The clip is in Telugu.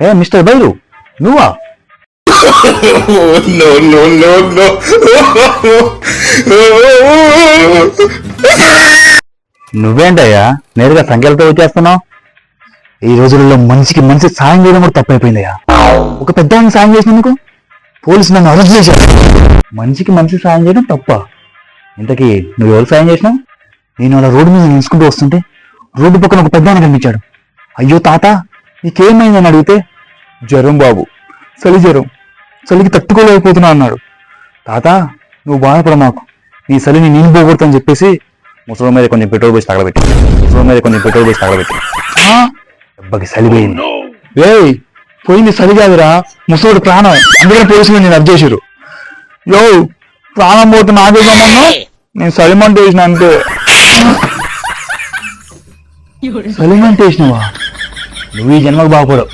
ఏ మిస్టర్ బైరు నువ్వా? No, no, no, no. నువ్వేంటయ్యా నేరుగా సంఖ్యలతో వచ్చేస్తున్నావు? ఈ రోజులలో మనిషికి మంచి సాయం చేయడం కూడా తప్పైపోయిందయ్యా. ఒక పెద్ద ఆయనకి సాయం చేసినందుకు పోలీసు నన్ను అరెస్ట్ చేశారు. మనిషికి మంచి సాయం చేయడం తప్ప. ఇంతకీ నువ్వు ఎవరు సాయం చేసినావు? నేను అలా రోడ్డు మీద నిలుచుకుంటూ వస్తుంటే రోడ్డు పక్కన ఒక పెద్ద ఆయన కనిపించాడు. అయ్యో తాత నీకేమైందని అడిగితే జ్వరం బాబు చలి జ్వరం చలికి తట్టుకోలేకపోతున్నా అన్నాడు. తాత నువ్వు బాధపడ మాకు. నీ చలిని నేను పోగొడతాను చెప్పేసి ముసలి మీద కొంచెం పెట్రోల్ పోసి తగలబెట్టి ముసలి మీద కొంచెం పెట్రోల్ పోసి తగలబెట్టి దెబ్బకి చలి పోయింది. ఏయ్ పోయింది చలి కాదురా ముసలోడు ప్రాణం. అందుకని పోలీసులు నేను అర్థం చేశారు యో ప్రాణం పోతే నాకే సంబంధం నేను సలిమంట వేసిన అంతే సలిమంట వేసినవా నువ్వు ఈ జన్మకు బాగుపడవు.